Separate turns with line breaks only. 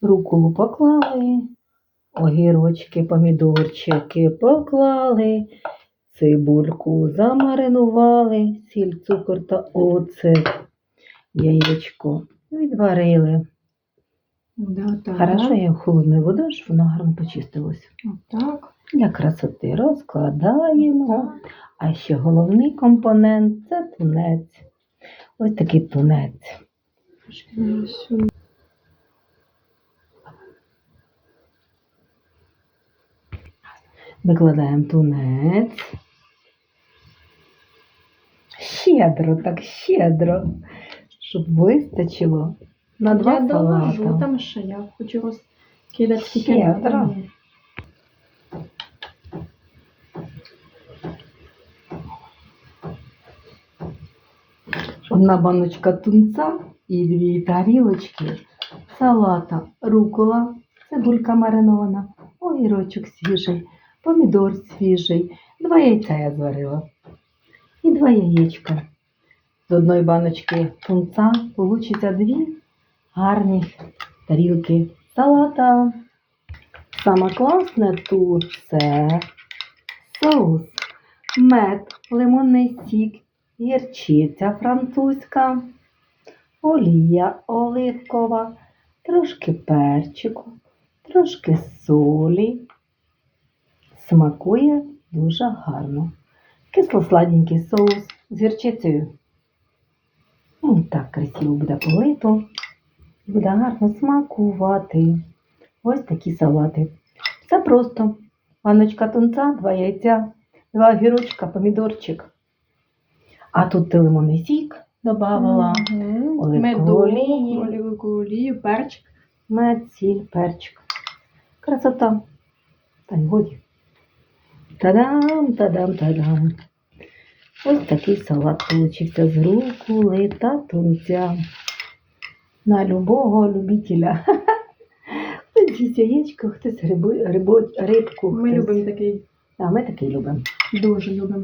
Руколу поклали, огірочки, помідорчики поклали, цибульку замаринували, сіль, цукор та оцет, яєчко відварили.
Да, так.
Хорошо, я в холодну воду, щоб воно гарно почистилось.
Отак.
Для красоти розкладаємо. А ще головний компонент це тунець. Ось такий тунець.
Трошки на сюди.
Викладаємо тунець. Щедро, так щедро, щоб вистачило на два
Я доложу, там ще я хочу розкидати скільки
Щедро. Одна баночка тунця і дві тарілочки салата, рукола, цибулька маринована, огірочок свіжий, помідор свіжий, два яйця я зварила і два яєчка. З одної баночки тунця получиться дві гарні тарілки салата. Саме класне тут це соус, мед, лимонний сік, гірчиця французька, олія оливкова, трошки перчику, трошки солі. Смакує дуже гарно. Кисло-сладенький соус з гірчицею. Так красиво буде полито. Буде гарно смакувати. Ось такі салати. Все просто. Ваночка тунця, два яйця, два огірочка, помідорчик. А тут ти лимонний сік додавала,
Меду, оливкову олію, перчик.
мед, сіль, перчик. Красота. Та й годі. Та-дам, та-дам, та-дам. Ось такий салат получився з руколи та тунця. На любого любителя. Хтось яєчко, хтось рибу, рибу, рибку.
Ми
хтось-
любимо такий.
А ми такий любимо.
Дуже любимо.